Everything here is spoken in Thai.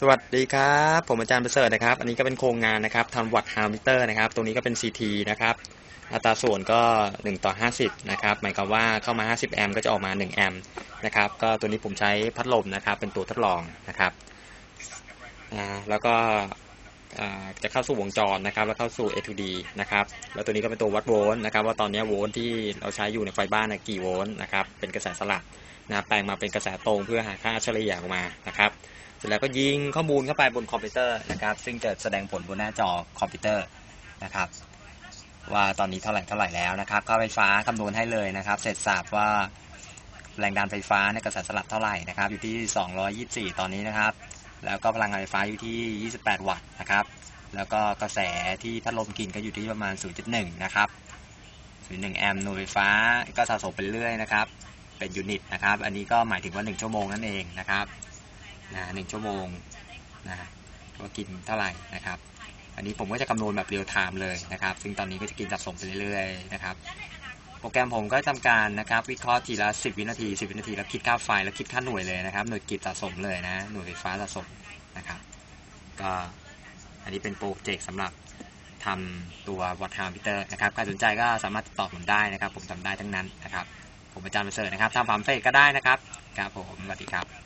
สวัสดีครับ ผมอาจารย์ประเสริฐนะครับ อันนี้ก็เป็นโครงงานนะครับทำวัตต์ฮาร์มิเตอร์นะครับ ตรงนี้ก็เป็น CT นะครับ อัตราส่วนก็ 1 ต่อ 50 นะครับ หมายความว่าเข้ามา 50 แอมป์ก็จะออกมา 1 แอมป์นะครับ ก็ตัวนี้ผมใช้พัดลมนะครับ เป็นตัวทดลองนะครับ แล้วก็จะเข้าสู่วงจรนะครับ แล้วเข้าสู่ A to D นะครับ แล้วตัวนี้ก็เป็นตัววัดโวลต์นะครับ ว่าตอนนี้โวลต์ที่เราใช้อยู่ในไฟบ้านกี่โวลต์นะครับ เป็นกระแสสลับนะแปลงมาเป็นกระแสตรงเพื่อหาค่าเฉลี่ยออกมานะครับ เสร็จแล้วก็ยิงข้อมูลเข้าไปบนคอมพิวเตอร์นะครับ ซึ่งจะแสดงผลบนหน้าจอคอมพิวเตอร์นะครับ ว่าตอนนี้เท่าไหร่เท่าไหร่แล้วนะครับค่าไฟฟ้าคำนวณให้เลยนะครับ เสร็จสับว่าแรงดันไฟฟ้าในกระแสสลับเท่าไหร่นะครับ อยู่ที่ 224 ตอนนี้นะครับ แล้วก็พลังงานไฟฟ้าอยู่ที่ 28 วัตต์นะครับ แล้วก็กระแสที่พัดลมกินก็อยู่ที่ประมาณ 0.1 นะครับ0.1แอมป์หน่วยไฟฟ้าก็สะสมไปเรื่อยนะครับ เป็นยูนิตนะครับ อันนี้ก็หมายถึงว่า 1 ชั่วโมงนั่นเองนะครับ นะหนึ่งชั่วโมงนะว่ากินเท่าไหร่นะครับ อันนี้ผมก็จะคำนวณแบบเรียลไทม์เลยนะครับ ซึ่งตอนนี้ก็จะกินสะสมไปเรื่อยๆนะครับ โปรแกรมผมก็ทำการนะครับ วิเคราะห์ทีละ 10 วินาที 10 วินาที แล้วคิดค่าไฟแล้วคิดค่าหน่วยเลยนะครับ หน่วยกิจสะสมเลยนะ หน่วยไฟฟ้าสะสมนะครับ ก็อันนี้เป็นโปรเจกต์สำหรับทำตัววัดทามพิเตอร์นะครับใครสนใจก็สามารถติดต่อผมได้นะครับ ผมทำได้ทั้งนั้นนะครับ ผมอาจารย์ประเสริฐนะครับทำฟาร์มเฟสก็ได้นะครับ ครับผม สวัสดีครับ